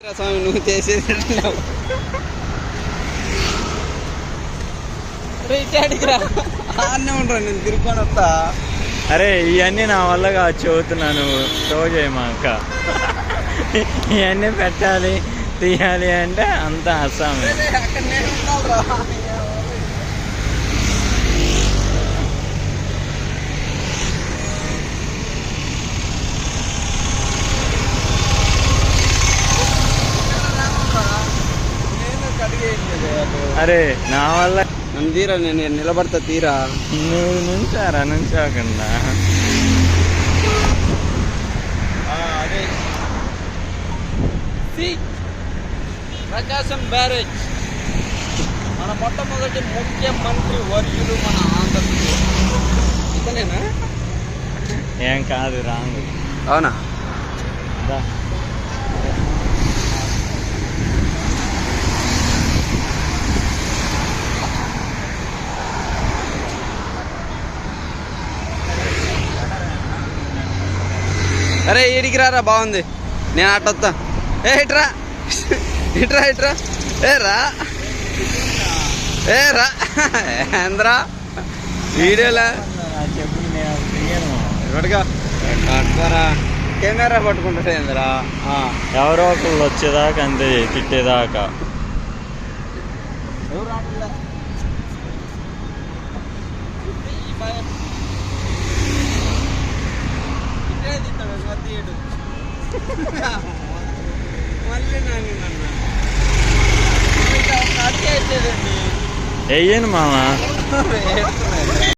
స్వామి నువ్వు చేసేది ఆన్నే ఉండరా నేను తిరుక్కొని వస్తా. అరే ఇవన్నీ నా వల్ల కాదు చెబుతున్నాను షో చేయమా అక్క? ఇవన్నీ పెట్టాలి తీయాలి అంటే అంత అస్సామే అక్కడ నేను ఉండాలిరా నేను కడిగేయట్లేదు అటు. అరే నా వల్ల నన్ను తీరా నేను నిలబడతా తీరా. నువ్వు నుంచారా? నుంచోకుండా. ప్రకాశం బ్యారేజ్. మన మొట్టమొదటి ముఖ్యమంత్రి వర్యులు మన ఆంధ్రప్రదేశ్. ఇతనేనా? ఏం కాదు రాంగ్. అవునా? అరే ఈడికి రారా బాగుంది. నేను అటు వస్తా. ఏ ఇట్రా ఇట్రా ఇట్రా ఏ రా. ఏ రా. ఏంద్రా? వీడియోలా? కెమెరా పట్టుకుంటాడు ఏంద్రా? ఎవరో ఒకళ్ళు వచ్చేదాకా అంతే తిట్టేదాకా. ఎవరు వెయ్యను మామ?